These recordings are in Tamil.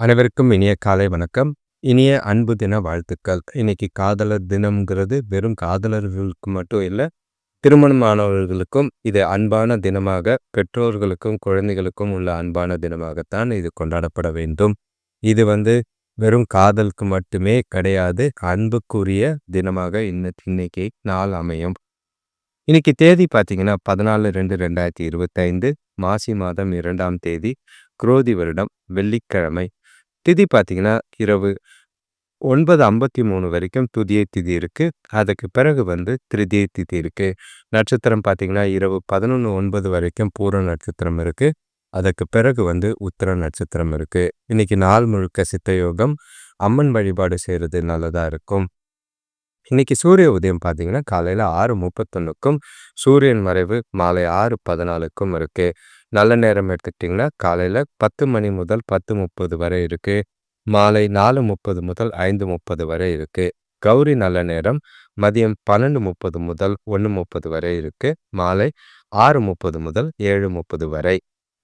அனைவருக்கும் இனிய காலை வணக்கம். இனிய அன்பு தின வாழ்த்துக்கள். இன்னைக்கு காதலர் தினம்ங்கிறது வெறும் காதலர்களுக்கு மட்டும் இல்லை திருமணமானவர்களுக்கும் இது அன்பான தினமாக பெற்றோர்களுக்கும் குழந்தைகளுக்கும் உள்ள அன்பான தினமாகத்தான் இது கொண்டாடப்பட வேண்டும். இது வந்து வெறும் காதலுக்கு மட்டுமே கிடையாது அன்புக்குரிய தினமாக இன்னைக்கு இன்னைக்கு நாள் அமையும். இன்னைக்கு தேதி பார்த்தீங்கன்னா பதினாலு ரெண்டு ரெண்டாயிரத்தி இருபத்தைந்து மாசி மாதம் இரண்டாம் தேதி குரோதி வருடம் வெள்ளிக்கிழமை. திதி பார்த்தீங்கன்னா இரவு ஒன்பது ஐம்பத்தி மூணு வரைக்கும் துதியை திதி இருக்குது அதுக்கு பிறகு வந்து திருதியை திதி இருக்குது நட்சத்திரம் பார்த்தீங்கன்னா இரவு பதினொன்று ஒன்பது வரைக்கும் பூர நட்சத்திரம் இருக்குது அதுக்கு பிறகு வந்து உத்தர நட்சத்திரம் இருக்குது இன்னைக்கு நாள் முழுக்க சித்த யோகம் அம்மன் வழிபாடு செய்கிறது நல்லதாக இருக்கும். இன்னைக்கு சூரிய உதயம் பார்த்தீங்கன்னா காலையில் ஆறு முப்பத்தொன்றுக்கும் சூரியன் மறைவு மாலை ஆறு பதினாலுக்கும் இருக்குது நல்ல நேரம் எடுத்துக்கிட்டிங்கன்னா காலையில் பத்து மணி முதல் பத்து முப்பது வரை இருக்குது மாலை நாலு முப்பது முதல் ஐந்து முப்பது வரை இருக்குது கௌரி நல்ல நேரம் மதியம் பன்னெண்டு முப்பது முதல் ஒன்று முப்பது வரை இருக்கு. மாலை ஆறு முப்பது முதல் ஏழு முப்பது வரை.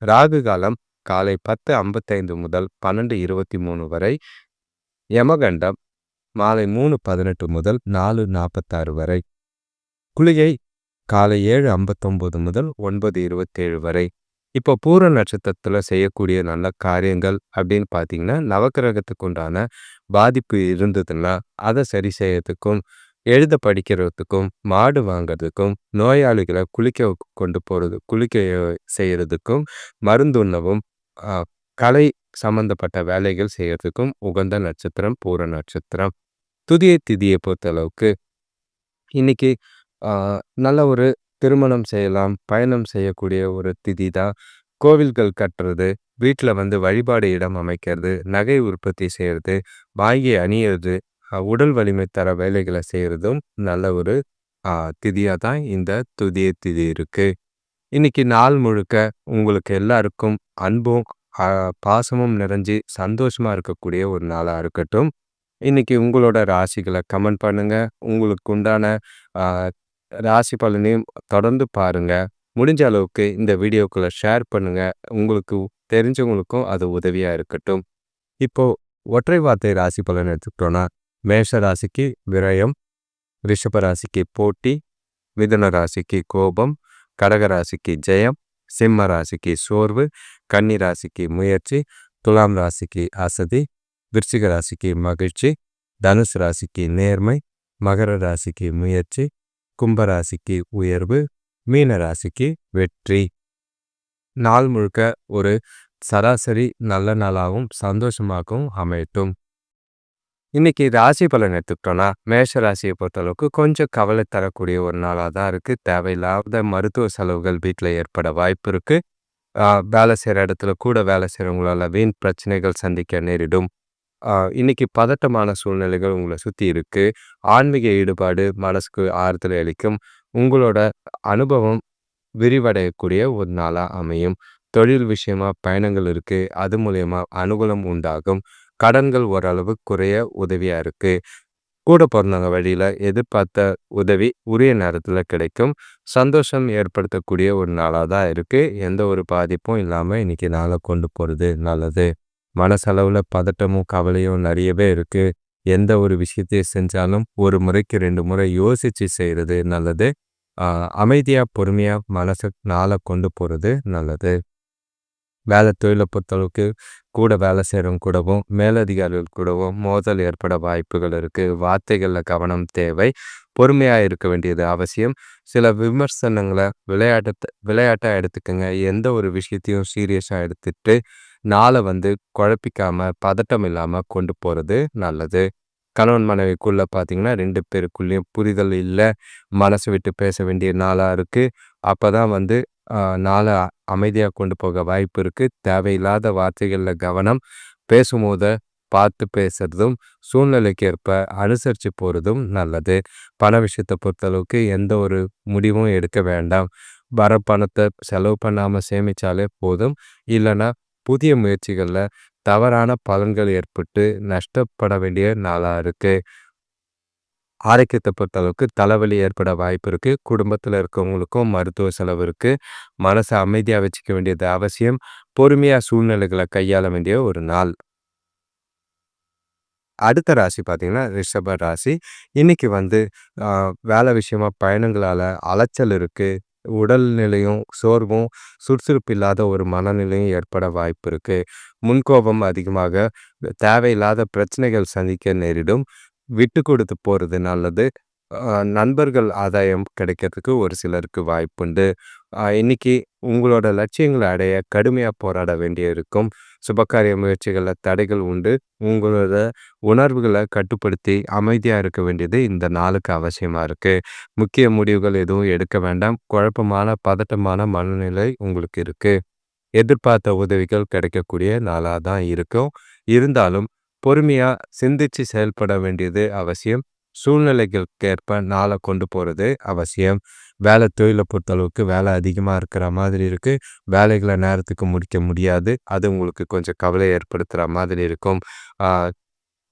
ராகு காலம் காலை பத்து ஐம்பத்தைந்து முதல் பன்னெண்டு இருபத்தி மூணு வரை. யமகண்டம் மாலை மூணு பதினெட்டு முதல் நாலு நாற்பத்தாறு வரை. குளிகை காலை ஏழு ஐம்பத்தொம்போது முதல் ஒன்பது இருபத்தேழு வரை. இப்போ பூர நட்சத்திரத்தில் செய்யக்கூடிய நல்ல காரியங்கள் அப்படின்னு பார்த்தீங்கன்னா நவக்கிரகத்துக்கு உண்டான பாதிப்பு இருந்ததுன்னா அதை சரி செய்யறதுக்கும் எழுத படிக்கிறதுக்கும் மாடு வாங்கிறதுக்கும் நோயாளிகளை குளிக்க கொண்டு போகிறது குளிக்க செய்கிறதுக்கும் மருந்துண்ணவும் கலை சம்பந்தப்பட்ட வேலைகள் செய்யறதுக்கும் உகந்த நட்சத்திரம் பூர நட்சத்திரம். துதிய திதியை பொறுத்தளவுக்கு இன்னைக்கு நல்ல ஒரு திருமணம் செய்யலாம் பயணம் செய்யக்கூடிய ஒரு திதி தான். கோவில்கள் கட்டுறது வீட்டில் வந்து வழிபாடு இடம் அமைக்கிறது நகை உற்பத்தி செய்கிறது வாங்கி அணியிறது உடல் வலிமை தர வேலைகளை செய்கிறதும் நல்ல ஒரு திதியாக தான் இந்த துதிய திதி இருக்குது இன்னைக்கு நாள் முழுக்க உங்களுக்கு எல்லாருக்கும் அன்பும் பாசமும் நிறைஞ்சு சந்தோஷமாக இருக்கக்கூடிய ஒரு நாளாக இருக்கட்டும். இன்னைக்கு உங்களோட ராசிகளை கமெண்ட் பண்ணுங்கள் உங்களுக்கு உண்டான ராசி பலனையும் தொடர்ந்து பாருங்கள் முடிஞ்ச அளவுக்கு இந்த வீடியோக்களை ஷேர் பண்ணுங்கள் உங்களுக்கு தெரிஞ்சவங்களுக்கும் அது உதவியாக இருக்கட்டும். இப்போது ஒற்றை வார்த்தை ராசி பலன் எடுத்துக்கிட்டோன்னா மேஷ ராசிக்கு விரயம் ரிஷப ராசிக்கு போட்டி மிதுன ராசிக்கு கோபம் கடக ராசிக்கு ஜெயம் சிம்ம ராசிக்கு சோர்வு கன்னி ராசிக்கு முயற்சி துலாம் ராசிக்கு அசதி விருச்சிக ராசிக்கு மகிழ்ச்சி தனுசு ராசிக்கு நேர்மை மகர ராசிக்கு முயற்சி கும்பராசிக்கு உயர்வு மீன ராசிக்கு வெற்றி. நாள் முழுக்க ஒரு சராசரி நல்ல நாளாகவும் சந்தோஷமாகவும் அமையட்டும். இன்னைக்கு ராசி பலன் எடுத்துக்கிட்டோம்னா மேஷ ராசியை பொறுத்தளவுக்கு கொஞ்சம் கவலை தரக்கூடிய ஒரு நாளாக தான் இருக்குது தேவையில்லாத மருத்துவ செலவுகள் வீட்டில் ஏற்பட வாய்ப்பு இருக்குது வேலை செய்கிற இடத்துல கூட வேலை செய்கிறவங்களால வீண் பிரச்சனைகள் சந்திக்க நேரிடும். இன்னைக்கு பதட்டமான சூழ்நிலைகள் உங்களை சுற்றி இருக்குது ஆன்மீக ஈடுபாடு மனசுக்கு ஆறுதல் அளிக்கும் உங்களோட அனுபவம் விரிவடையக்கூடிய ஒரு நாளாக அமையும். தொழில் விஷயமா பயணங்கள் இருக்குது அது மூலயமா அனுகூலம் உண்டாகும். கடன்கள் ஓரளவு குறைய உதவியாக இருக்குது கூட பிறந்தவங்க வழியில் எதிர்பார்த்த உதவி உரிய நேரத்தில் கிடைக்கும். சந்தோஷம் ஏற்படுத்தக்கூடிய ஒரு நாளாக தான் இருக்குது எந்த ஒரு பாதிப்பும் இல்லாமல் இன்றைக்கி நாளை கொண்டு போகிறது நல்லது. மனசளவில் பதட்டமும் கவலையும் நிறையவே இருக்குது எந்த ஒரு விஷயத்தையும் செஞ்சாலும் ஒரு முறைக்கு ரெண்டு முறை யோசித்து செய்கிறது நல்லது. அமைதியாக பொறுமையாக மனசை நாளை கொண்டு போகிறது நல்லது. வேலை தொழிலை பொறுத்தளவுக்கு கூட வேலை செய்கிறவங்க கூடவும் மேலதிகாரிகள் கூடவும் மோதல் ஏற்பட வாய்ப்புகள் இருக்குது வார்த்தைகளில் கவனம் தேவை. பொறுமையாக இருக்க வேண்டியது அவசியம். சில விமர்சனங்களை விளையாட்டு விளையாட்டாக எடுத்துக்கோங்க. எந்த ஒரு விஷயத்தையும் சீரியஸாக எடுத்துட்டு நாளை வந்து குழப்பிக்காம பதட்டம் இல்லாமல் கொண்டு போகிறது நல்லது. கணவன் மனைவிக்குள்ளே பார்த்தீங்கன்னா ரெண்டு பேருக்குள்ளேயும் புரிதல் இல்லை மனசு விட்டு பேச வேண்டிய நாளாக இருக்குது அப்போ தான் வந்து நாளை அமைதியாக கொண்டு போக வாய்ப்பு இருக்குது தேவையில்லாத வார்த்தைகளில் கவனம் பேசும்போது பார்த்து பேசுறதும் சூழ்நிலைக்கு ஏற்ப அனுசரித்து போகிறதும் நல்லது. பண விஷயத்தை பொறுத்தளவுக்கு எந்த ஒரு முடிவும் எடுக்க வேண்டாம். வர பணத்தை செலவு பண்ணாமல் சேமித்தாலே போதும். இல்லைன்னா புதிய முயற்சிகளில் தவறான பலன்கள் ஏற்பட்டு நஷ்டப்பட வேண்டிய நாளாக இருக்குது ஆரோக்கியத்தை பொறுத்தளவுக்கு தலைவலி ஏற்பட வாய்ப்பு இருக்குது குடும்பத்தில் இருக்கவங்களுக்கும் மருத்துவ செலவு இருக்குது மனசை அமைதியாக வச்சுக்க வேண்டியது அவசியம். பொறுமையாக சூழ்நிலைகளை கையாள வேண்டிய ஒரு நாள். அடுத்த ராசி பார்த்தீங்கன்னா ரிஷப ராசி. இன்றைக்கி வந்து வேலை விஷயமா பயணங்களால் அலைச்சல் இருக்குது உடல்நிலையும் சோர்வும் சுறுசுறுப்பு இல்லாத ஒரு மனநிலையும் ஏற்பட வாய்ப்பு இருக்குது முன்கோபம் அதிகமாக தேவையில்லாத பிரச்சனைகள் சந்திக்க நேரிடும். விட்டு கொடுத்து போகிறது நல்லது. நண்பர்கள் ஆதாயம் கிடைக்கிறதுக்கு ஒரு சிலருக்கு வாய்ப்புண்டு. இன்னைக்கு உங்களோட லட்சியங்களை அடைய கடுமையாக போராட வேண்டியிருக்கும். சுபகாரிய முயற்சிகளில் தடைகள் உண்டு. உங்களோட உணர்வுகளை கட்டுப்படுத்தி அமைதியாக இருக்க வேண்டியது இந்த நாளுக்கு அவசியமாக இருக்குது முக்கிய முடிவுகள் எதுவும் எடுக்க வேண்டாம். குழப்பமான பதட்டமான மனநிலை உங்களுக்கு இருக்குது எதிர்பார்த்த உதவிகள் கிடைக்கக்கூடிய நாளாக தான் இருக்கும். இருந்தாலும் பொறுமையாக சிந்தித்து செயல்பட வேண்டியது அவசியம். சூழ்நிலைகளுக்கேற்ப நாளை கொண்டு போகிறது அவசியம். வேலை தொழிலை பொறுத்தளவுக்கு வேலை அதிகமாக இருக்கிற மாதிரி இருக்குது வேலைகளை நேரத்துக்கு முடிக்க முடியாது. அது உங்களுக்கு கொஞ்சம் கவலை ஏற்படுத்துகிற மாதிரி இருக்கும்.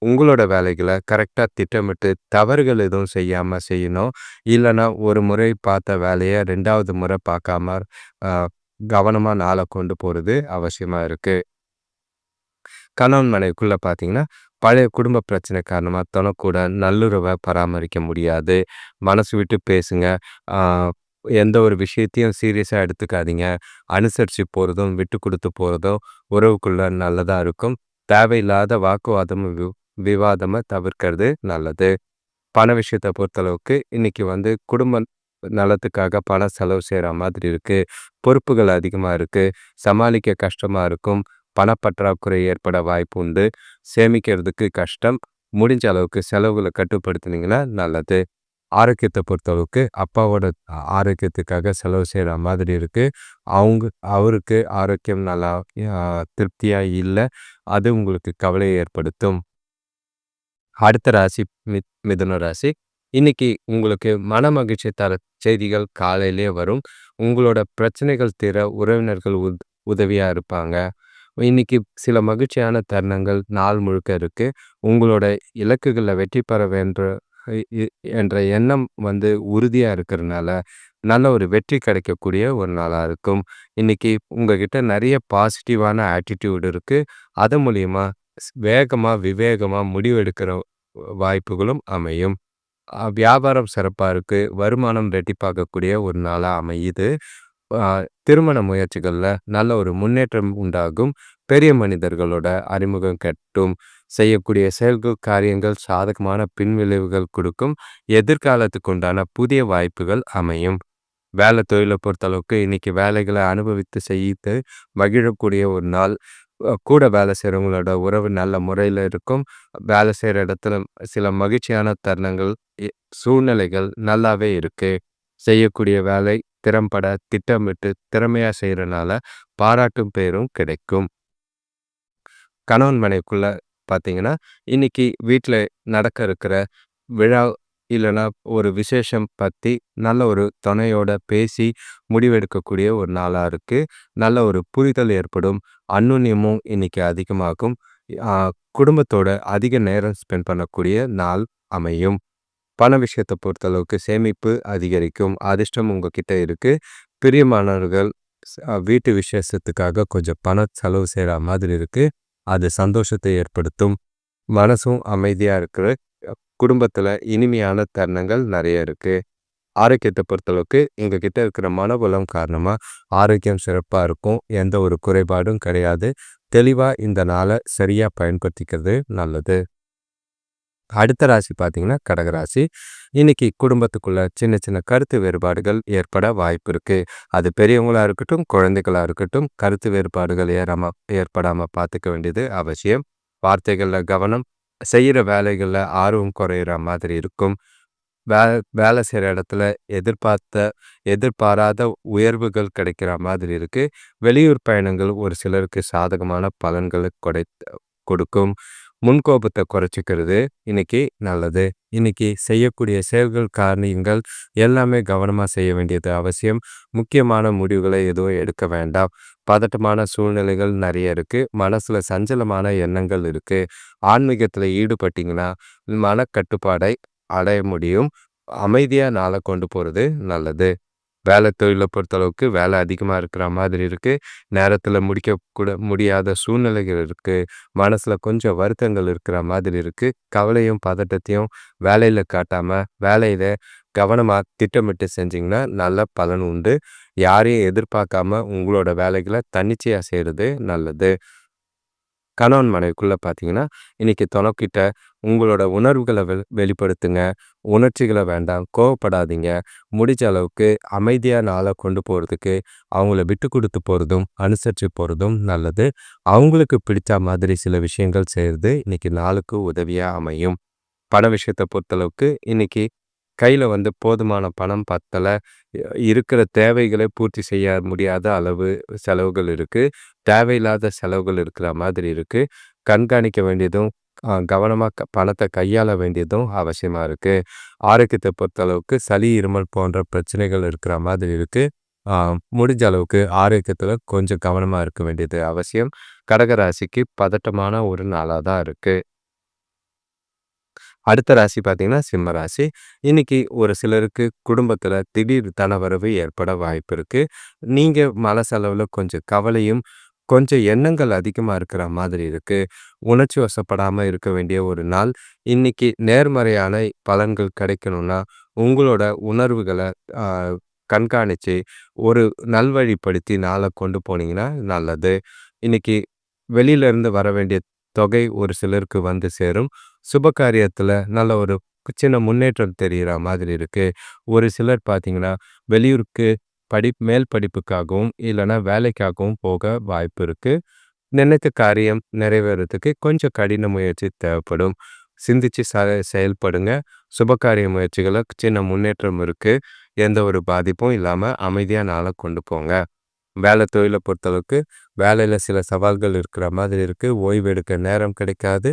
உங்களோட வேலைகளை கரெக்டாக திட்டமிட்டு தவறுகள் எதுவும் செய்யாமல் செய்யணும். இல்லைன்னா ஒரு முறை பார்த்த வேலையை ரெண்டாவது முறை பார்க்காம கவனமாக நாளை கொண்டு போகிறது அவசியமாக இருக்குது கணவன் மனைவிக்குள்ளே பார்த்தீங்கன்னா பழைய குடும்ப பிரச்சனை காரணமாக தனக்கூட நல்லுறவை பராமரிக்க முடியாது. மனசு விட்டு பேசுங்க. எந்த ஒரு விஷயத்தையும் சீரியஸாக எடுத்துக்காதீங்க. அனுசரித்து போகிறதும் விட்டு கொடுத்து போகிறதும் உறவுக்குள்ள நல்லதாக இருக்கும். தேவையில்லாத வாக்குவாதமும் வி விவாதமாக தவிர்க்கிறது நல்லது. பண விஷயத்தை பொறுத்தளவுக்கு இன்றைக்கி வந்து குடும்ப நலத்துக்காக பண செலவு செய்கிற மாதிரி இருக்குது பொறுப்புகள் அதிகமாக இருக்குது சமாளிக்க கஷ்டமாக இருக்கும். பணப்பற்றாக்குறை ஏற்பட வாய்ப்பு உண்டு. சேமிக்கிறதுக்கு கஷ்டம். முடிஞ்ச அளவுக்கு செலவுகளை கட்டுப்படுத்துனீங்கன்னா நல்லது. ஆரோக்கியத்தை பொறுத்தளவுக்கு அப்பாவோட ஆரோக்கியத்துக்காக செலவு செய்கிற மாதிரி இருக்குது அவங்க அவருக்கு ஆரோக்கியம் நல்லா திருப்தியாக இல்லை. அது உங்களுக்கு கவலையை ஏற்படுத்தும். அடுத்த ராசி மி மிதுன ராசி. இன்னைக்கு உங்களுக்கு மன மகிழ்ச்சி தர செய்திகள் காலையிலே வரும். உங்களோட பிரச்சனைகள் தீர உறவினர்கள் உத் உதவியாக இருப்பாங்க. இன்னைக்கு சில மகிழ்ச்சியான தருணங்கள் நாள் முழுக்க இருக்குது உங்களோட இலக்குகளில் வெற்றி பெற வேண்ட என்ற எண்ணம் வந்து உறுதியாக இருக்கிறதுனால நல்ல ஒரு வெற்றி கிடைக்கக்கூடிய ஒரு நாளாக இருக்கும். இன்றைக்கி உங்ககிட்ட நிறைய பாசிட்டிவான ஆட்டிடியூட் இருக்குது அது மூலியமா வேகமாக விவேகமாக முடிவெடுக்கிற வாய்ப்புகளும் அமையும். வியாபாரம் சிறப்பாக இருக்குது வருமானம் ரெட்டிப்பாக்கக்கூடிய ஒரு நாளாக அமையுது. திருமண முயற்சிகளில் நல்ல ஒரு முன்னேற்றம் உண்டாகும். பெரிய மனிதர்களோட அறிமுகம் கட்டும். செய்யக்கூடிய செயல்கள் காரியங்கள் சாதகமான பின்விளைவுகள் கொடுக்கும். எதிர்காலத்துக்கு உண்டான புதிய வாய்ப்புகள் அமையும். வேலை தொழிலை பொறுத்தளவுக்கு இன்னைக்கு வேலைகளை அனுபவித்து செய்து மகிழக்கூடிய ஒரு நாள். கூட வேலை செய்கிறவங்களோட உறவு நல்ல முறையில் இருக்கும். வேலை செய்கிற இடத்துல சில மகிழ்ச்சியான தருணங்கள் சூழ்நிலைகள் நல்லாவே இருக்குது செய்யக்கூடிய வேலை திறம்பட திட்டமிட்டு திறமையாக செய்கிறனால பாராட்டும் பேரும் கிடைக்கும். கணவன்மனைக்குள்ள பார்த்தீங்கன்னா இன்னைக்கு வீட்டில் நடக்க இருக்கிற விழா இல்லைன்னா ஒரு விசேஷம் பற்றி நல்ல ஒரு துணையோட பேசி முடிவெடுக்கக்கூடிய ஒரு நாளாக இருக்குது நல்ல ஒரு புரிதல் ஏற்படும். அன்னுன்யமும் இன்னைக்கு அதிகமாகும். குடும்பத்தோட அதிக நேரம் ஸ்பெண்ட் பண்ணக்கூடிய நாள் அமையும். பண விஷயத்தை பொறுத்தளவுக்கு சேமிப்பு அதிகரிக்கும் அதிர்ஷ்டம் உங்ககிட்ட இருக்குது பிரியமானவர்கள் வீட்டு விசேஷத்துக்காக கொஞ்சம் பண செலவு செய்கிற மாதிரி இருக்குது அது சந்தோஷத்தை ஏற்படுத்தும். மனசும் அமைதியாக இருக்கிற குடும்பத்தில் இனிமையான தருணங்கள் நிறைய இருக்குது ஆரோக்கியத்தை பொறுத்தளவுக்கு எங்ககிட்ட இருக்கிற மனபலம் காரணமாக ஆரோக்கியம் சிறப்பாக இருக்கும். எந்த ஒரு குறைபாடும் கிடையாது. தெளிவாக இந்த நாளை சரியாக பயன்படுத்திக்கிறது நல்லது. அடுத்த ராசி பார்த்தீங்கன்னா கடகராசி இன்னைக்கு குடும்பத்துக்குள்ள சின்ன சின்ன கருத்து வேறுபாடுகள் ஏற்பட வாய்ப்பு இருக்கு. அது பெரியவங்களா இருக்கட்டும் குழந்தைகளா இருக்கட்டும் கருத்து வேறுபாடுகள் ஏறாம ஏற்படாம பார்த்துக்க வேண்டியது அவசியம். வார்த்தைகளில் கவனம் செய்கிற வேலைகளில் ஆர்வம் குறையிற மாதிரி இருக்கும். வே வேலை செய்கிற இடத்துல எதிர்பார்த்த எதிர்பாராத உயர்வுகள் கிடைக்கிற மாதிரி இருக்குது வெளியூர் பயணங்கள் ஒரு சிலருக்கு சாதகமான பலன்களை கொடை கொடுக்கும். முன்கோபத்தை குறைச்சிக்கிறது. இன்னைக்கு நல்லது. இன்னைக்கு செய்யக்கூடிய செயல்கள் காரணங்கள் எல்லாமே கவனமாக செய்ய வேண்டியது அவசியம். முக்கியமான முடிவுகளை எதுவும் எடுக்க வேண்டாம். பதட்டமான சூழ்நிலைகள் நிறைய இருக்குது மனசில் சஞ்சலமான எண்ணங்கள் இருக்குது ஆன்மீகத்தில் ஈடுபட்டிங்கன்னா மனக்கட்டுப்பாடை அடைய முடியும். அமைதியாக நாளை கொண்டு போகிறது நல்லது. வேலை தொழிலை பொறுத்தளவுக்கு வேலை அதிகமாக இருக்கிற மாதிரி இருக்குது நேரத்தில் முடிக்கக்கூட முடியாத சூழ்நிலைகள் இருக்குது மனசில் கொஞ்சம் வருத்தங்கள் இருக்கிற மாதிரி இருக்குது கவலையும் பதட்டத்தையும் வேலையில் காட்டாமல் வேலையில் கவனமாக திட்டமிட்டு செஞ்சிங்கன்னா நல்ல பலன் உண்டு. யாரையும் எதிர்பார்க்காம உங்களோட வேலைகளை தன்னிச்சையாக செய்கிறது நல்லது. கணவன் மனைவிக்குள்ளே பார்த்தீங்கன்னா இன்றைக்கி துணைக்கிட்ட உங்களோட உணர்வுகளை வெ வெளிப்படுத்துங்க. உணர்ச்சிகளை வேண்டாம். கோவப்படாதீங்க. முடிஞ்ச அளவுக்கு அமைதியாக நாளை கொண்டு போகிறதுக்கு அவங்கள விட்டு கொடுத்து போகிறதும் அனுசரித்து போகிறதும் நல்லது. அவங்களுக்கு பிடித்த மாதிரி சில விஷயங்கள் செய்கிறது இன்றைக்கி நாளுக்கு உதவியாக அமையும். பண விஷயத்தை பொறுத்தளவுக்கு இன்றைக்கி கையில் வந்து போதுமான பணம் பத்தலை. இருக்கிற தேவைகளை பூர்த்தி செய்ய முடியாத அளவு செலவுகள் இருக்குது தேவையில்லாத செலவுகள் இருக்கிற மாதிரி இருக்குது கண்காணிக்க வேண்டியதும் கவனமாக பணத்தை கையாள வேண்டியதும் அவசியமாக இருக்குது ஆரோக்கியத்தை பொறுத்தளவுக்கு சளி இருமல் போன்ற பிரச்சனைகள் இருக்கிற மாதிரி இருக்குது முடிஞ்ச அளவுக்கு ஆரோக்கியத்தில் கொஞ்சம் கவனமாக இருக்க வேண்டியது அவசியம். கடகராசிக்கு பதட்டமான ஒரு நாளாக தான் இருக்குது அடுத்த ராசி பார்த்தீங்கன்னா சிம்ம ராசி. இன்னைக்கு ஒரு சிலருக்கு குடும்பத்தில் திடீர் தனவரவு ஏற்பட வாய்ப்பு இருக்குது நீங்கள் மன செலவில் கொஞ்சம் கவலையும் கொஞ்சம் எண்ணங்கள் அதிகமாக இருக்கிற மாதிரி இருக்குது உணர்ச்சி வசப்படாமல் இருக்க வேண்டிய ஒரு நாள். இன்னைக்கு நேர்மறையான பலன்கள் கிடைக்கணும்னா உங்களோட உணர்வுகளை கண்காணித்து ஒரு நல்வழிப்படுத்தி நாளை கொண்டு போனீங்கன்னா நல்லது. இன்னைக்கு வெளியிலேருந்து வர வேண்டிய தொகை ஒரு சிலருக்கு வந்து சேரும். சுப காரியத்தில் நல்ல ஒரு சின்ன முன்னேற்றம் தெரிகிற மாதிரி இருக்குது ஒரு சிலர் பார்த்தீங்கன்னா வெளியூருக்கு படி மேல் படிப்புக்காகவும் இல்லைன்னா வேலைக்காகவும் போக வாய்ப்பு இருக்குது நினைத்த காரியம் நிறைவேறதுக்கு கொஞ்சம் கடின முயற்சி தேவைப்படும். சிந்திச்சு ச செயல்படுங்க. சுபகாரிய முயற்சிகளை சின்ன முன்னேற்றம் இருக்குது எந்த ஒரு பாதிப்பும் இல்லாமல் அமைதியாக நாளை கொண்டு போங்க. வேலை தொழிலை பொறுத்தளவுக்கு வேலையில் சில சவால்கள் இருக்கிற மாதிரி இருக்குது ஓய்வு எடுக்க நேரம் கிடைக்காது.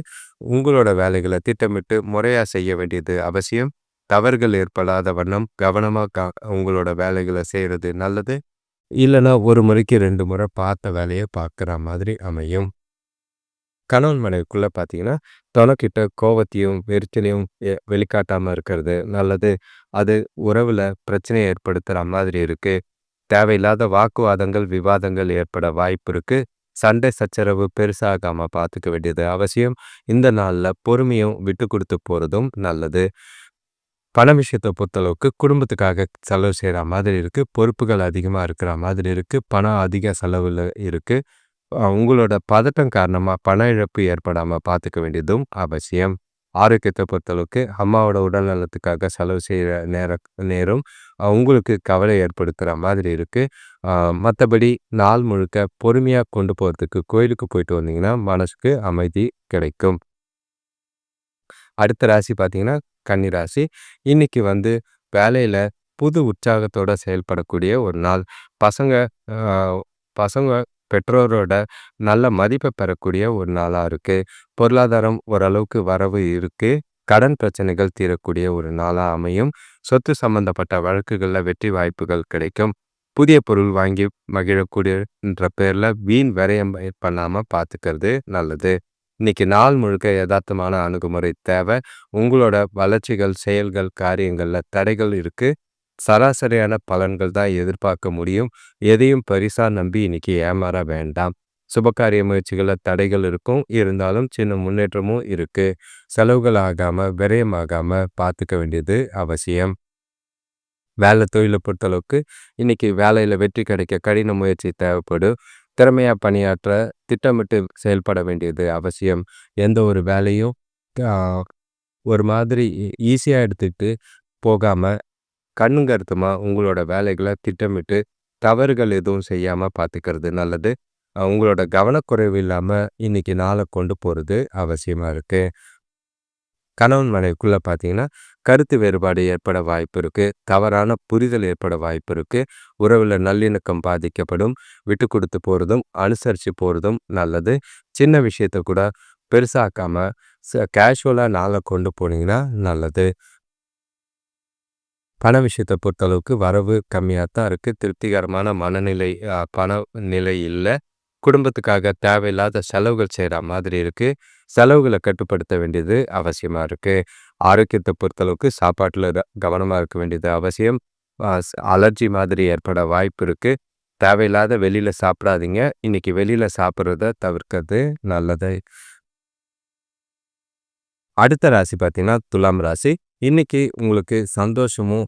உங்களோட வேலைகளை திட்டமிட்டு முறையாக செய்ய வேண்டியது அவசியம். தவறுகள் ஏற்படாத வண்ணம் கவனமாக கா உங்களோட வேலைகளை செய்கிறது நல்லது. இல்லைன்னா ஒரு முறைக்கு ரெண்டு முறை பார்த்த வேலையை பார்க்குற மாதிரி அமையும். கணவன் மனைவிக்குள்ளே பார்த்தீங்கன்னா தனக்கிட்ட கோவத்தையும் வெறிச்சலையும் வெளிக்காட்டாமல் இருக்கிறது நல்லது. அது உறவில் பிரச்சனையை ஏற்படுத்துகிற மாதிரி இருக்குது தேவையில்லாத வாக்குவாதங்கள் விவாதங்கள் ஏற்பட வாய்ப்பு இருக்கு சண்டை சச்சரவு பெருசாகாமல் பார்த்துக்க வேண்டியது அவசியம். இந்த நாளில் பொறுமையும் விட்டு கொடுத்து போகிறதும் நல்லது. பண விஷயத்தை பொறுத்தளவுக்கு குடும்பத்துக்காக செலவு செய்கிற மாதிரி இருக்குது பொறுப்புகள் அதிகமாக இருக்கிற மாதிரி இருக்குது பணம் அதிக செலவில் இருக்குது உங்களோட பதட்டம் காரணமாக பண இழப்பு ஏற்படாமல் பார்த்துக்க வேண்டியதும் அவசியம். ஆரோக்கியத்தை பொறுத்தளவுக்கு அம்மாவோட உடல் நலத்துக்காக செலவு செய்கிற நேர நேரம் உங்களுக்கு கவலை ஏற்படுத்துகிற மாதிரி இருக்குது மற்றபடி நாள் முழுக்க பொறுமையாக கொண்டு போகிறதுக்கு கோயிலுக்கு போயிட்டு வந்தீங்கன்னா மனசுக்கு அமைதி கிடைக்கும். அடுத்த ராசி பார்த்தீங்கன்னா கன்னி ராசி. இன்னைக்கு வந்து வேலையில் புது உற்சாகத்தோடு செயல்படக்கூடிய ஒரு நாள். பசங்க பசங்க பெற்றோரோட நல்ல மதிப்பை பெறக்கூடிய ஒரு நாளாக இருக்குது பொருளாதாரம் ஓரளவுக்கு வரவு இருக்குது கடன் பிரச்சனைகள் தீரக்கூடிய ஒரு நாளாக அமையும். சொத்து சம்பந்தப்பட்ட வழக்குகளில் வெற்றி வாய்ப்புகள் கிடைக்கும். புதிய பொருள் வாங்கி மகிழக்கூடியன்ற பேரில் வீண் விரயம் பண்ணாமல் பார்த்துக்கிறது நல்லது. இன்னைக்கு நாள் முழுக்க யதார்த்தமான அணுகுமுறை தேவை. உங்களோட வளர்ச்சிகள் செயல்கள் காரியங்களில் தடைகள் இருக்குது சராசரியான பலன்கள் தான் எதிர்பார்க்க முடியும். எதையும் பரிசாக நம்பி இன்றைக்கி ஏமாற வேண்டாம். சுபகாரிய முயற்சிகளில் தடைகள் இருக்கும். இருந்தாலும் சின்ன முன்னேற்றமும் இருக்குது செலவுகள் ஆகாமல் விரயமாகாமல் பார்த்துக்க வேண்டியது அவசியம். வேலை தொழிலை பொறுத்தளவுக்கு இன்றைக்கி வேலையில் வெற்றி கிடைக்க கடின முயற்சி தேவைப்படும். திறமையாக பணியாற்ற திட்டமிட்டு செயல்பட வேண்டியது அவசியம். எந்த ஒரு வேலையும் ஒரு மாதிரி ஈஸியாக எடுத்துக்கிட்டு போகாமல் கண்ணுங்கருத்துமாக உங்களோட வேலைகளை திட்டமிட்டு தவறுகள் எதுவும் செய்யாமல் பார்த்துக்கிறது நல்லது. உங்களோட கவனக்குறைவு இல்லாமல் இன்றைக்கி நாளை கொண்டு போகிறது அவசியமாக இருக்குது கணவன் மனைவிக்குள்ளே பார்த்தீங்கன்னா கருத்து வேறுபாடு ஏற்பட வாய்ப்பு இருக்குது தவறான புரிதல் ஏற்பட வாய்ப்பு இருக்குது உறவில் நல்லிணக்கம் பாதிக்கப்படும். விட்டு கொடுத்து போகிறதும் அனுசரித்து போகிறதும் நல்லது. சின்ன விஷயத்த கூட பெருசாக்காமல் கேஷுவலாக நாளை கொண்டு போனீங்கன்னா நல்லது. பண விஷயத்தை பொறுத்தளவுக்கு வரவு கம்மியாக தான் இருக்குது திருப்திகரமான மனநிலை பண நிலை இல்லை. குடும்பத்துக்காக தேவையில்லாத செலவுகள் செய்கிற மாதிரி இருக்குது செலவுகளை கட்டுப்படுத்த வேண்டியது அவசியமாக இருக்குது ஆரோக்கியத்தை பொறுத்தளவுக்கு சாப்பாட்டில் கவனமாக இருக்க வேண்டியது அவசியம். அலர்ஜி மாதிரி ஏற்பட வாய்ப்பு இருக்குது தேவையில்லாத வெளியில் சாப்பிடாதீங்க. இன்றைக்கி வெளியில் சாப்பிட்றத தவிர்க்கிறது நல்லது. அடுத்த ராசி பார்த்திங்கன்னா துலாம் ராசி. இன்றைக்கி உங்களுக்கு சந்தோஷமும்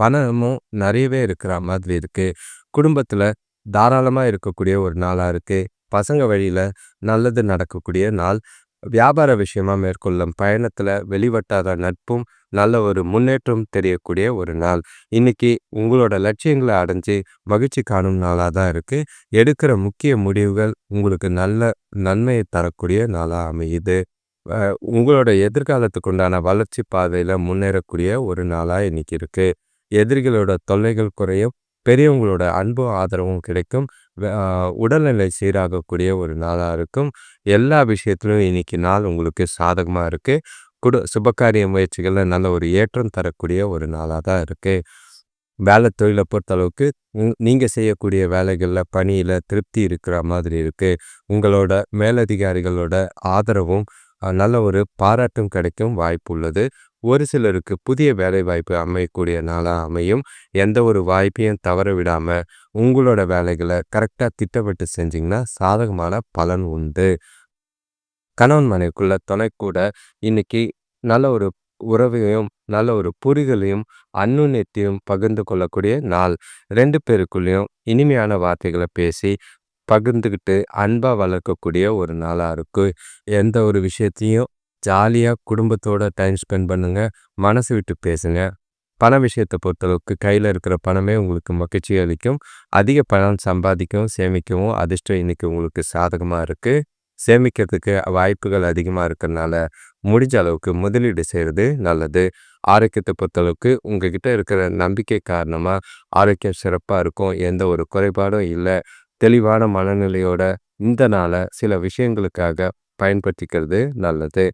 பணமும் நிறையவே இருக்கிற மாதிரி இருக்குது குடும்பத்தில் தாராளமாக இருக்கக்கூடிய ஒரு நாளாக இருக்குது பசங்க வழியில் நல்லது நடக்கக்கூடிய நாள். வியாபார விஷயமா மேற்கொள்ளும் பயணத்தில் வெளிவட்டார நட்பும் நல்ல ஒரு முன்னேற்றம் தெரியக்கூடிய ஒரு நாள். இன்னைக்கு உங்களோட லட்சியங்களை அடைஞ்சு மகிழ்ச்சி காணும் நாளாக தான் இருக்குது எடுக்கிற முக்கிய முடிவுகள் உங்களுக்கு நல்ல நன்மையை தரக்கூடிய நாளாக அமையுது. உங்களோட எதிர்காலத்துக்கு உண்டான வளர்ச்சி பாதையில் முன்னேறக்கூடிய ஒரு நாளாக இன்னைக்கு இருக்குது எதிரிகளோட தொல்லைகள் குறையும் பெரியவங்களோட அன்பும் ஆதரவும் கிடைக்கும். உடல்நிலை சீராகக்கூடிய ஒரு நாளாக இருக்கும். எல்லா விஷயத்துலையும் இன்னைக்கு நாள் உங்களுக்கு சாதகமாக இருக்குது குடு சுபகாரிய முயற்சிகளில் நல்ல ஒரு ஏற்றம் தரக்கூடிய ஒரு நாளாக தான் இருக்குது வேலை தொழிலை பொறுத்தளவுக்கு நீங்கள் செய்யக்கூடிய வேலைகளில் பணியில் திருப்தி இருக்கிற மாதிரி இருக்குது உங்களோட மேலதிகாரிகளோட ஆதரவும் நல்ல ஒரு பாராட்டும் கிடைக்கும் வாய்ப்பு உள்ளது ஒரு சிலருக்கு புதிய வேலை வாய்ப்பு அமையக்கூடிய நாளாக அமையும். எந்த ஒரு வாய்ப்பையும் தவற விடாமல் உங்களோட வேலைகளை கரெக்டாக திட்டமிட்டு செஞ்சிங்கன்னா சாதகமான பலன் உண்டு. கணவன் மனைவிக்குள்ள துணை கூட இன்னைக்கு நல்ல ஒரு உறவையும் நல்ல ஒரு புரிதலையும் அன்னுண்ணியத்தையும் பகிர்ந்து கொள்ளக்கூடிய நாள். ரெண்டு பேருக்குள்ளேயும் இனிமையான வார்த்தைகளை பேசி பகிர்ந்துக்கிட்டு அன்பாக வளர்க்கக்கூடிய ஒரு நாளாக இருக்கும் எந்த ஒரு விஷயத்தையும் ஜாலியாக குடும்பத்தோட டைம் ஸ்பெண்ட் பண்ணுங்கள் மனசு விட்டு பேசுங்க. பண விஷயத்தை பொறுத்தளவுக்கு கையில் இருக்கிற பணமே உங்களுக்கு மகிழ்ச்சி அளிக்கும். அதிக பணம் சம்பாதிக்கவும் சேமிக்கவும் அதிர்ஷ்டம் இன்னைக்கு உங்களுக்கு சாதகமாக இருக்குது சேமிக்கிறதுக்கு வாய்ப்புகள் அதிகமாக இருக்கிறதுனால முடிஞ்ச அளவுக்கு முதலீடு செய்கிறது நல்லது. ஆரோக்கியத்தை பொறுத்தளவுக்கு உங்ககிட்ட இருக்கிற நம்பிக்கை காரணமாக ஆரோக்கியம் சிறப்பாக இருக்கும். எந்த ஒரு குறைபாடும் இல்லை. தெளிவான மனநிலையோட இந்த நாளை சில விஷயங்களுக்காக பயன்படுத்திக்கிறது நல்லது.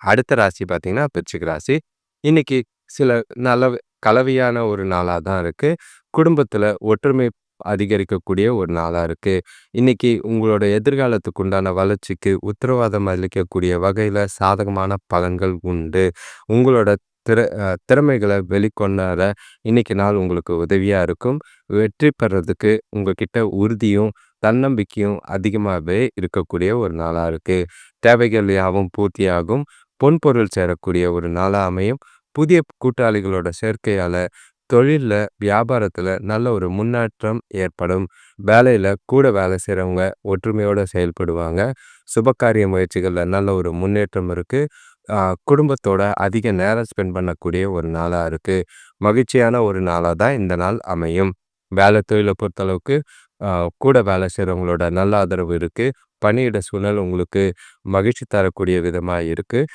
அடுத்த ராசி பார்த்தீங்கன்னா பிரிச்சுக்கு ராசி. இன்னைக்கு சில நல்ல கலவையான ஒரு நாளாக தான் இருக்குது குடும்பத்தில் ஒற்றுமை அதிகரிக்கக்கூடிய ஒரு நாளாக இருக்குது இன்னைக்கு உங்களோட எதிர்காலத்துக்கு உண்டான வளர்ச்சிக்கு உத்தரவாதம் அளிக்கக்கூடிய வகையில் சாதகமான பலன்கள் உண்டு. உங்களோட திற திறமைகளை வெளிக்கொண்டாட இன்னைக்கு நாள் உங்களுக்கு உதவியாக இருக்கும். வெற்றி பெறதுக்கு உங்ககிட்ட உறுதியும் தன்னம்பிக்கையும் அதிகமாகவே இருக்கக்கூடிய ஒரு நாளாக இருக்குது தேவைகள் யாவும் பூர்த்தியாகும். பொன்பொருள் சேரக்கூடிய ஒரு நாளாக அமையும். புதிய கூட்டாளிகளோட சேர்க்கையால் தொழிலில் வியாபாரத்தில் நல்ல ஒரு முன்னேற்றம் ஏற்படும். வேலையில் கூட வேலை செய்கிறவங்க ஒற்றுமையோடு செயல்படுவாங்க. சுபகாரிய முயற்சிகளில் நல்ல ஒரு முன்னேற்றம் இருக்குது குடும்பத்தோட அதிக நேரம் ஸ்பெண்ட் பண்ணக்கூடிய ஒரு நாளாக இருக்குது மகிழ்ச்சியான ஒரு நாளாக தான் இந்த நாள் அமையும். வேலை தொழிலை பொறுத்தளவுக்கு கூட வேலை செய்கிறவங்களோட நல்ல ஆதரவு இருக்குது பணியிட சூழல் உங்களுக்கு மகிழ்ச்சி தரக்கூடிய விதமாக இருக்குது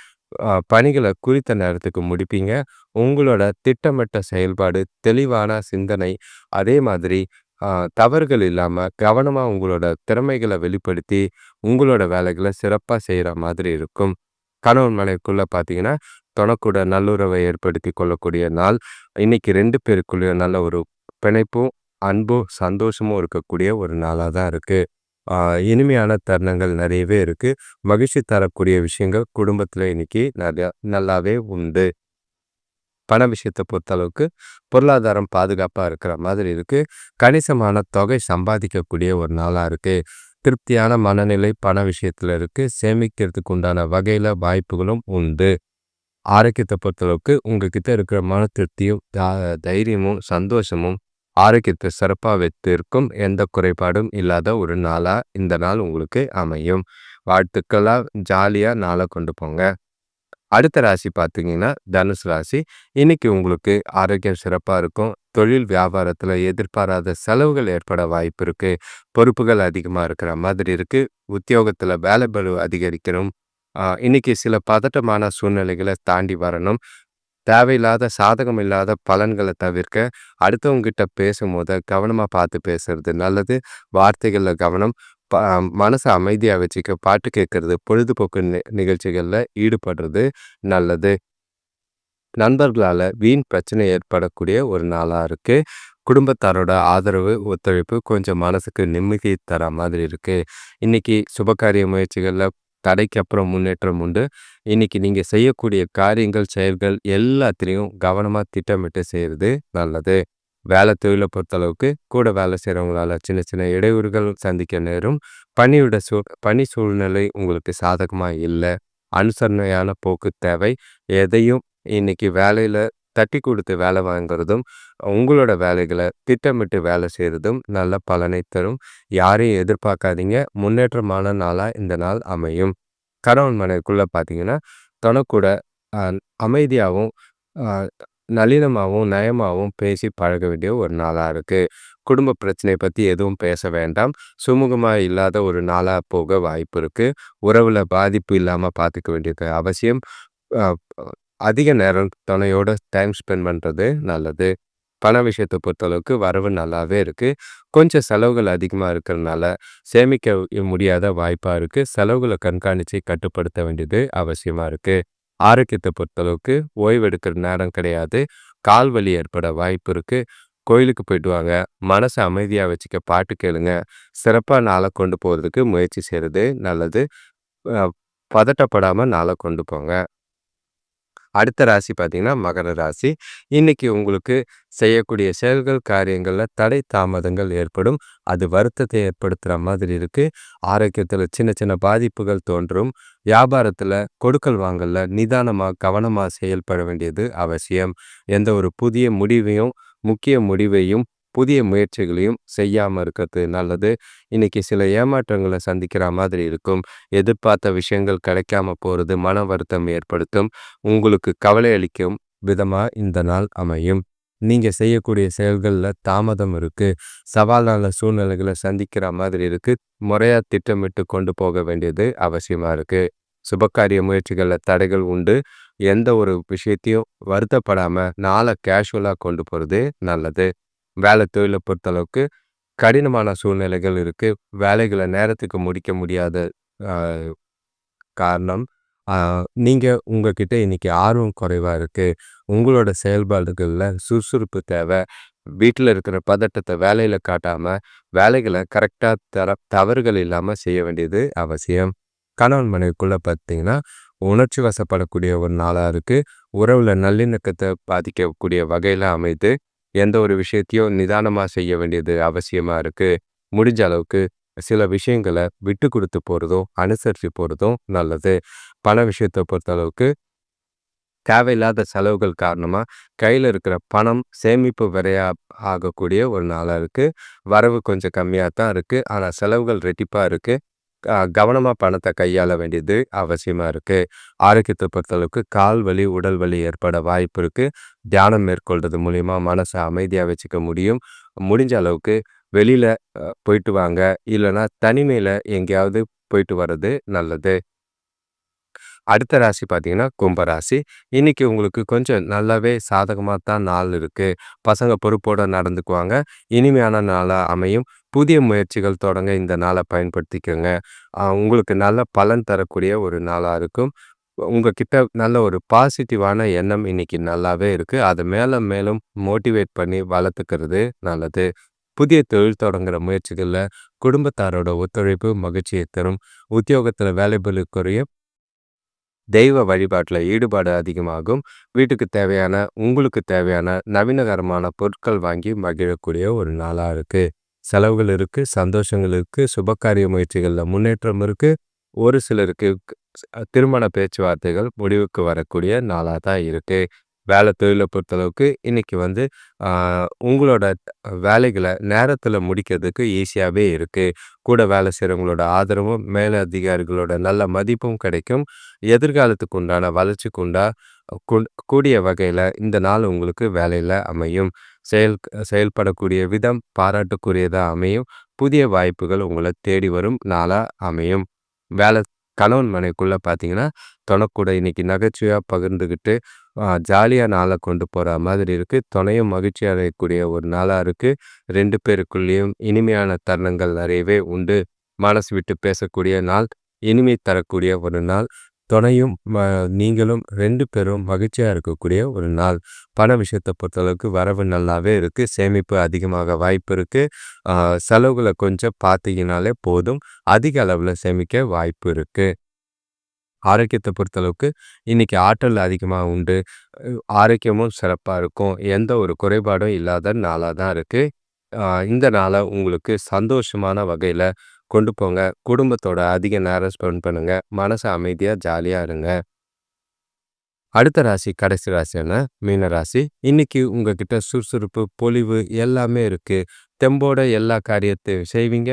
பணிகளை குறித்த நேரத்துக்கு முடிப்பீங்க. உங்களோட திட்டமிட்ட செயல்பாடு தெளிவான சிந்தனை அதே மாதிரி தவறுகள் இல்லாமல் கவனமாக உங்களோட திறமைகளை வெளிப்படுத்தி உங்களோட வேலைகளை சிறப்பாக செய்கிற மாதிரி இருக்கும். கணவன் மனைவிக்குள்ளே பார்த்தீங்கன்னா தொடக்கூட நல்லுறவை ஏற்படுத்தி கொள்ளக்கூடிய நாள். இன்றைக்கி ரெண்டு பேருக்குள்ளேயும் நல்ல ஒரு பிணைப்பும் அன்பும் சந்தோஷமும் இருக்கக்கூடிய ஒரு நாளாக தான் இருக்குது இனிமையான தருணங்கள் நிறையவே இருக்குது மகிழ்ச்சி தரக்கூடிய விஷயங்கள் குடும்பத்தில் இன்னைக்கு நிறையா நல்லாவே உண்டு. பண விஷயத்தை பொறுத்தளவுக்கு பொருளாதாரம் பாதுகாப்பாக இருக்கிற மாதிரி இருக்குது கணிசமான தொகை சம்பாதிக்கக்கூடிய ஒரு நாளாக இருக்குது திருப்தியான மனநிலை பண விஷயத்தில் இருக்குது சேமிக்கிறதுக்கு உண்டான வகையில் வாய்ப்புகளும் உண்டு. ஆரோக்கியத்தை பொறுத்தளவுக்கு உங்ககிட்ட இருக்கிற மன திருப்தியும் தைரியமும் சந்தோஷமும் ஆரோக்கியத்தை சிறப்பாக வைத்திருக்கும். எந்த குறைபாடும் இல்லாத ஒரு நாளாக இந்த நாள் உங்களுக்கு அமையும். வாழ்த்துக்களாக ஜாலியாக நாளை கொண்டு போங்க. அடுத்த ராசி பார்த்தீங்கன்னா தனுசு ராசி. இன்னைக்கு உங்களுக்கு ஆரோக்கியம் சிறப்பாக இருக்கும். தொழில் வியாபாரத்தில் எதிர்பாராத செலவுகள் ஏற்பட வாய்ப்பு இருக்குது பொறுப்புகள் அதிகமாக இருக்கிற மாதிரி இருக்குது உத்தியோகத்தில் வேலை பலு அதிகரிக்கணும். இன்னைக்கு சில பதட்டமான சூழ்நிலைகளை தாண்டி வரணும். தேவையில்லாத சாதகம் இல்லாத பலன்களை தவிர்க்க அடுத்தவங்ககிட்ட பேசும்போது கவனமாக பார்த்து பேசுறது நல்லது. வார்த்தைகளில் கவனம் ப மனசை அமைதியாக வச்சுக்க பாட்டு கேட்குறது பொழுதுபோக்கு நி நிகழ்ச்சிகளில் ஈடுபடுறது நல்லது நண்பர்களால் வீண் பிரச்சனை ஏற்படக்கூடிய ஒரு நாளாக இருக்குது குடும்பத்தாரோட ஆதரவு ஒத்துழைப்பு கொஞ்சம் மனசுக்கு நிம்மதி தர மாதிரி இருக்குது இன்றைக்கி சுபகாரிய முயற்சிகளில் தடைக்கு அப்புறம் முன்னேற்றம் உண்டு. இன்னைக்கு நீங்கள் செய்யக்கூடிய காரியங்கள், செயல்கள் எல்லாத்திலையும் கவனமாக திட்டமிட்டு செய்கிறது நல்லது. வேலை தொழிலை பொறுத்தளவுக்கு கூட வேலை செய்கிறவங்களால சின்ன சின்ன இடையூறுகள் சந்திக்க நேரும். பணியோட சூ பணி சூழ்நிலை உங்களுக்கு சாதகமாக இல்லை அனுசரணையான போக்கு தேவை. எதையும் இன்னைக்கு வேலையில் தட்டி கொடுத்து வேலை வாங்குறதும், உங்களோட வேலைகளை திட்டமிட்டு வேலை செய்கிறதும் நல்ல பலனை தரும். யாரையும் எதிர்பார்க்காதீங்க. முன்னேற்றமான நாளாக இந்த நாள் அமையும். கணவன் மனைவிக்குள்ளே பார்த்தீங்கன்னா, தனக்கூட அமைதியாகவும் நளினமாகவும் நயமாகவும் பேசி பழக வேண்டிய ஒரு நாளாக இருக்குது குடும்ப பிரச்சனை பற்றி எதுவும் பேச வேண்டாம். சுமூகமாக இல்லாத ஒரு நாளாக போக வாய்ப்பு இருக்குது உறவில் பாதிப்பு இல்லாமல் பார்த்துக்க வேண்டியது அவசியம். அதிக நேரம் துணையோட டைம் ஸ்பெண்ட் பண்ணுறது நல்லது. பண விஷயத்தை பொறுத்தளவுக்கு வரவு நல்லாவே இருக்குது கொஞ்சம் செலவுகள் அதிகமாக இருக்கிறனால, சேமிக்க முடியாத வாய்ப்பாக இருக்குது செலவுகளை கண்காணித்து கட்டுப்படுத்த வேண்டியது அவசியமாக இருக்குது ஆரோக்கியத்தை பொறுத்தளவுக்கு ஓய்வெடுக்கிற நேரம் கிடையாது. கால் வலி ஏற்பட வாய்ப்பு இருக்குது கோயிலுக்கு போயிட்டு வாங்க. மனசை அமைதியாக வச்சுக்க பாட்டு கேளுங்க. சிறப்பாக நாளை கொண்டு போகிறதுக்கு முயற்சி செய்கிறது நல்லது. பதட்டப்படாமல் நாளை கொண்டு போங்க. அடுத்த ராசி பார்த்தீங்கன்னா, மகர ராசி. இன்றைக்கி உங்களுக்கு செய்யக்கூடிய செயல்கள், காரியங்களில் தடை, தாமதங்கள் ஏற்படும். அது வருத்தத்தை ஏற்படுத்துகிற மாதிரி இருக்குது ஆரோக்கியத்தில் சின்ன சின்ன பாதிப்புகள் தோன்றும். வியாபாரத்தில் கொடுக்கல் வாங்கல நிதானமாக கவனமாக செயல்பட வேண்டியது அவசியம். எந்த ஒரு புதிய முடிவையும், முக்கிய முடிவையும், புதிய முயற்சிகளையும் செய்யாமல் இருக்கிறது நல்லது. இன்னைக்கு சில ஏமாற்றங்களை சந்திக்கிற மாதிரி இருக்கும். எதிர்பார்த்த விஷயங்கள் கிடைக்காம போகிறது மன வருத்தம் ஏற்படுத்தும். உங்களுக்கு கவலை அளிக்கும் விதமாக இந்த நாள் அமையும். நீங்கள் செய்யக்கூடிய செயல்களில் தாமதம் இருக்குது சவாலான சூழ்நிலைகளை சந்திக்கிற மாதிரி இருக்குது முறையாக திட்டமிட்டு கொண்டு போக வேண்டியது அவசியமாக இருக்குது சுபகாரிய முயற்சிகளில் தடைகள் உண்டு. எந்த ஒரு விஷயத்தையும் வருத்தப்படாமல் நாளை கேஷுவலாக கொண்டு போகிறது நல்லது. வேலை தொழிலை பொறுத்தளவுக்கு கடினமான சூழ்நிலைகள் இருக்குது வேலைகளை நேரத்துக்கு முடிக்க முடியாத காரணம், நீங்கள் நீங்க உங்ககிட்ட இன்னைக்கு ஆர்வம் குறைவாக இருக்குது உங்களோட செயல்பாடுகளில் சுறுசுறுப்பு தேவை. வீட்டில் இருக்கிற பதட்டத்தை வேலையில் காட்டாமல் வேலைகளை கரெக்டாக தர தவறுகள் இல்லாமல் செய்ய வேண்டியது அவசியம். கணவன் மனைவிக்குள்ளே பார்த்தீங்கன்னா, உணர்ச்சி வசப்படக்கூடிய ஒரு நாளாக இருக்குது உறவில் நல்லிணக்கத்தை பாதிக்கக்கூடிய வகையில் அமைது. எந்த ஒரு விஷயத்தையும் நிதானமாக செய்ய வேண்டியது அவசியமாக இருக்குது முடிஞ்ச அளவுக்கு சில விஷயங்களை விட்டு கொடுத்து போகிறதும் அனுசரித்து போகிறதும் நல்லது. பண விஷயத்தை பொறுத்தளவுக்கு தேவையில்லாத செலவுகள் காரணமாக கையில் இருக்கிற பணம் சேமிப்பு விரையா ஆகக்கூடிய ஒரு நாளாக இருக்குது வரவு கொஞ்சம் கம்மியாக தான் இருக்குது ஆனால் செலவுகள் ரெட்டிப்பாக இருக்குது கவனமாக பணத்தை கையாள வேண்டியது அவசியமாக இருக்குது ஆரோக்கியத்தை பொறுத்தளவுக்கு கால் வலி, உடல் வலி ஏற்பட வாய்ப்பு இருக்குது தியானம் மேற்கொள்றது மூலிமா மனசை அமைதியாக வச்சுக்க முடியும். முடிஞ்ச அளவுக்கு வெளியில் போயிட்டு வாங்க. இல்லைன்னா தனிமையில் எங்கேயாவது போயிட்டு வர்றது நல்லது. அடுத்த ராசி பார்த்தீங்கன்னா, கும்பராசி இன்றைக்கி இன்னைக்கு உங்களுக்கு கொஞ்சம் நல்லாவே சாதகமாக தான் நாள் இருக்குது பசங்க பொறுப்போடு நடந்துக்குவாங்க. இனிமையான நாளாக அமையும். புதிய முயற்சிகள் தொடங்க இந்த நாளை பயன்படுத்திக்கோங்க உங்களுக்கு நல்ல பலன் தரக்கூடிய ஒரு நாளாக இருக்கும். உங்ககிட்ட நல்ல ஒரு பாசிட்டிவான எண்ணம் இன்னைக்கு நல்லாவே இருக்குது அதை மேலும் மேலும் மோட்டிவேட் பண்ணி வளர்த்துக்கிறது நல்லது. புதிய தொழில் தொடங்குகிற முயற்சிகளில் குடும்பத்தாரோட ஒத்துழைப்பு மகிழ்ச்சியை தரும். உத்தியோகத்தில் வேலைபளு தெய்வ வழிபாட்டில் ஈடுபாடு அதிகமாகும். வீட்டுக்கு தேவையான, உங்களுக்கு தேவையான நவீனகரமான பொருட்கள் வாங்கி மகிழக்கூடிய ஒரு நாளாக இருக்குது செலவுகள் இருக்குது சந்தோஷங்கள் இருக்குது சுபகாரிய முயற்சிகளில் முன்னேற்றம் இருக்கு. ஒரு சிலருக்கு திருமண பேச்சுவார்த்தைகள் முடிவுக்கு வரக்கூடிய நாளாக தான் இருக்குது வேலை தொழிலை பொறுத்தளவுக்கு இன்றைக்கி வந்து உங்களோட வேலைகளை நேரத்தில் முடிக்கிறதுக்கு ஈஸியாகவே இருக்குது கூட வேலை செய்கிறவங்களோட ஆதரவும், மேலதிகாரிகளோட நல்ல மதிப்பும் கிடைக்கும். எதிர்காலத்துக்கு உண்டான வளர்ச்சிக்கு உண்டா கூடிய வகையில் இந்த நாள் உங்களுக்கு வேலையில் அமையும். செயல் செயல்படக்கூடிய விதம் பாராட்டுக்குரியதாக அமையும். புதிய வாய்ப்புகள் உங்களை தேடி வரும் நாளாக அமையும். வேலை கணவன் மனைக்குள்ளே பார்த்தீங்கன்னா, தொணக்கூட இன்றைக்கி நகைச்சுவையாக பகிர்ந்துக்கிட்டு ஜாலியாக நாளை கொண்டு போகிற மாதிரி இருக்குது துணையும் மகிழ்ச்சி அடையக்கூடிய ஒரு நாளாக இருக்குது ரெண்டு பேருக்குள்ளேயும் இனிமையான தருணங்கள் நிறையவே உண்டு. மனசு விட்டு பேசக்கூடிய நாள். இனிமை தரக்கூடிய ஒரு நாள். துணையும் ம நீங்களும் ரெண்டு பேரும் மகிழ்ச்சியாக இருக்கக்கூடிய ஒரு நாள். பண விஷயத்தை பொறுத்தளவுக்கு வரவு நல்லாவே இருக்குது சேமிப்பு அதிகமாக வாய்ப்பு இருக்குது செலவுகளை கொஞ்சம் பார்த்தீங்கனாலே போதும். அதிக அளவில் சேமிக்க வாய்ப்பு இருக்குது ஆரோக்கியத்தை பொறுத்தளவுக்கு இன்றைக்கி ஆற்றல் அதிகமாக உண்டு. ஆரோக்கியமும் சிறப்பாக இருக்கும். எந்த ஒரு குறைபாடும் இல்லாத நாளாக தான் இருக்குது இந்த நாளை உங்களுக்கு சந்தோஷமான வகையில் கொண்டு போங்க. குடும்பத்தோட அதிக நேரம் ஸ்பெண்ட் பண்ணுங்கள் மனசு அமைதியாக ஜாலியாக இருங்க. அடுத்த ராசி கடைசி ராசியான மீன ராசி. இன்னைக்கு உங்ககிட்ட சுறுசுறுப்பு பொலிவு எல்லாமே இருக்குது தெம்போட எல்லா காரியத்தையும் செய்வீங்க.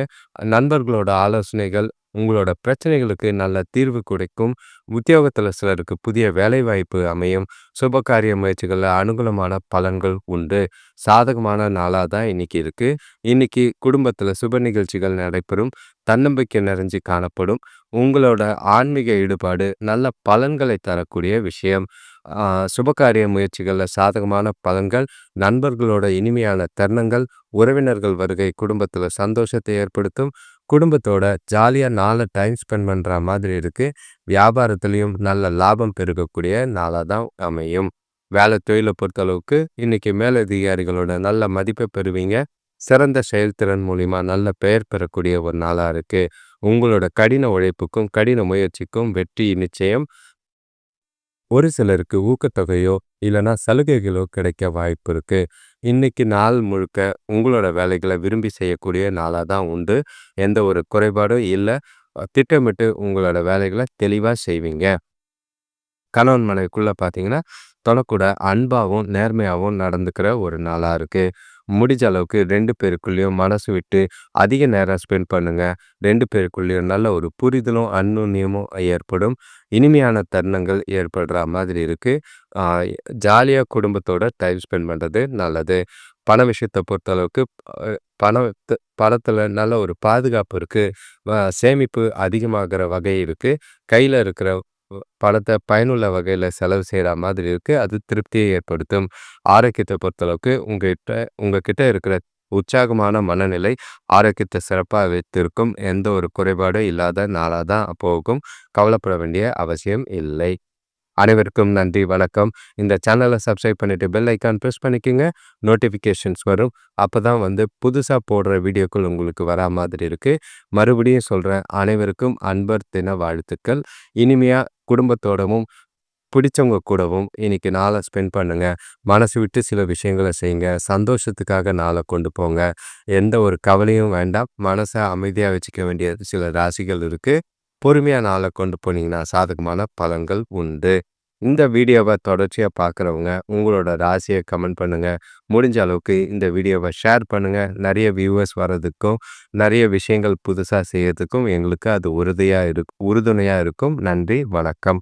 நண்பர்களோட ஆலோசனைகள் உங்களோட பிரச்சனைகளுக்கு நல்ல தீர்வு கிடைக்கும். உத்தியோகத்தில் சிலருக்கு புதிய வேலைவாய்ப்பு அமையும். சுபகாரிய முயற்சிகளில் அனுகூலமான பலன்கள் உண்டு. சாதகமான நாளாக தான் இன்னைக்கு இருக்குது இன்றைக்கி குடும்பத்தில் சுப நிகழ்ச்சிகள் நடைபெறும். தன்னம்பிக்கை நிறைஞ்சு காணப்படும். உங்களோட ஆன்மீக ஈடுபாடு நல்ல பலன்களை தரக்கூடிய விஷயம். சுபகாரிய முயற்சிகளில் சாதகமான பலன்கள் நண்பர்களோட இனிமையான தருணங்கள் உறவினர்கள் வருகை குடும்பத்தில் சந்தோஷத்தை ஏற்படுத்தும். குடும்பத்தோட ஜாலியாக நாளை டைம் ஸ்பெண்ட் பண்ணுற மாதிரி இருக்குது வியாபாரத்துலேயும் நல்ல லாபம் பெருகக்கூடிய நாளாக தான் அமையும். வேலை தொழிலை பொறுத்தளவுக்கு இன்றைக்கி மேலதிகாரிகளோட நல்ல மதிப்பை பெறுவீங்க. சிறந்த செயல்திறன் மூலிமா நல்ல பெயர் பெறக்கூடிய ஒரு நாளாக இருக்குது உங்களோட கடின உழைப்புக்கும் கடின முயற்சிக்கும் வெற்றி நிச்சயம். ஒரு சிலருக்கு ஊக்கத்தொகையோ இல்லைன்னா சலுகைகளோ கிடைக்க வாய்ப்பு இருக்கு. இன்னைக்கு நாள் முழுக்க உங்களோட வேலைகளை விரும்பி செய்யக்கூடிய நாளாக தான் உண்டு. எந்த ஒரு குறைபாடும் இல்லை. திட்டமிட்டு உங்களோட வேலைகளை தெளிவாக செய்வீங்க. கணவன் மனைவிக்குள்ள பார்த்தீங்கன்னா தொலைக்கூட அன்பாகவும் நேர்மையாகவும் நடந்துக்கிற ஒரு நாளாக இருக்குது முடிஞ்ச அளவுக்கு ரெண்டு பேருக்குள்ளேயும் மனசு விட்டு அதிக நேரம் ஸ்பெண்ட் பண்ணுங்கள் ரெண்டு பேருக்குள்ளேயும் நல்ல ஒரு புரிதலும் அந்நுண்ணியமும் ஏற்படும். இனிமையான தருணங்கள் ஏற்படுற மாதிரி இருக்குது ஜாலியாக குடும்பத்தோட டைம் ஸ்பெண்ட் பண்ணுறது நல்லது. பண விஷயத்தை பொறுத்தளவுக்கு பணத்து பணத்தில் நல்ல ஒரு பாதுகாப்பு இருக்குது சேமிப்பு அதிகமாகிற வகை இருக்குது கையில் இருக்கிற பணத்தை பயனுள்ள வகையில் செலவு செய்கிற மாதிரி இருக்குது அது திருப்தியை ஏற்படுத்தும். ஆரோக்கியத்தை பொறுத்தளவுக்கு உங்ககிட்ட உங்ககிட்ட இருக்கிற உற்சாகமான மனநிலை ஆரோக்கியத்தை சிறப்பாக வைத்திருக்கும். எந்த ஒரு குறைபாடும் இல்லாத நாளாக தான் போகும். கவலைப்பட வேண்டிய அவசியம் இல்லை. அனைவருக்கும் நன்றி வணக்கம். இந்த சேனலை சப்ஸ்கிரைப் பண்ணிவிட்டு பெல் ஐக்கான் ப்ரெஸ் பண்ணிக்கோங்க. நோட்டிஃபிகேஷன்ஸ் வரும். அப்போ தான் வந்து புதுசாக போடுற வீடியோக்கள் உங்களுக்கு வரா மாதிரி இருக்குது மறுபடியும் சொல்கிறேன் அனைவருக்கும் அன்பர் தின வாழ்த்துக்கள். இனிமையாக குடும்பத்தோடவும் பிடிச்சவங்க கூடவும் இன்னைக்கு நாளை ஸ்பெண்ட் பண்ணுங்க. மனசு விட்டு சில விஷயங்களை செய்யுங்க சந்தோஷத்துக்காக நாளை கொண்டு போங்க. எந்த ஒரு கவலையும் வேண்டாம். மனசை அமைதியாக வச்சுக்க வேண்டிய சில ராசிகள் இருக்குது பொறுமையாக நாளை கொண்டு போனீங்கன்னா சாதகமான பலன்கள் உண்டு. இந்த வீடியோவை தொடர்ச்சியாக பார்க்குறவங்க உங்களோட ராசியை கமெண்ட் பண்ணுங்கள் முடிஞ்ச அளவுக்கு இந்த வீடியோவை ஷேர் பண்ணுங்கள் நிறைய வியூவர்ஸ் வர்றதுக்கும் நிறைய விஷயங்கள் புதுசாக செய்யறதுக்கும் எங்களுக்கு அது உறுதியாக இருக் உறுதுணையாக இருக்கும். நன்றி வணக்கம்.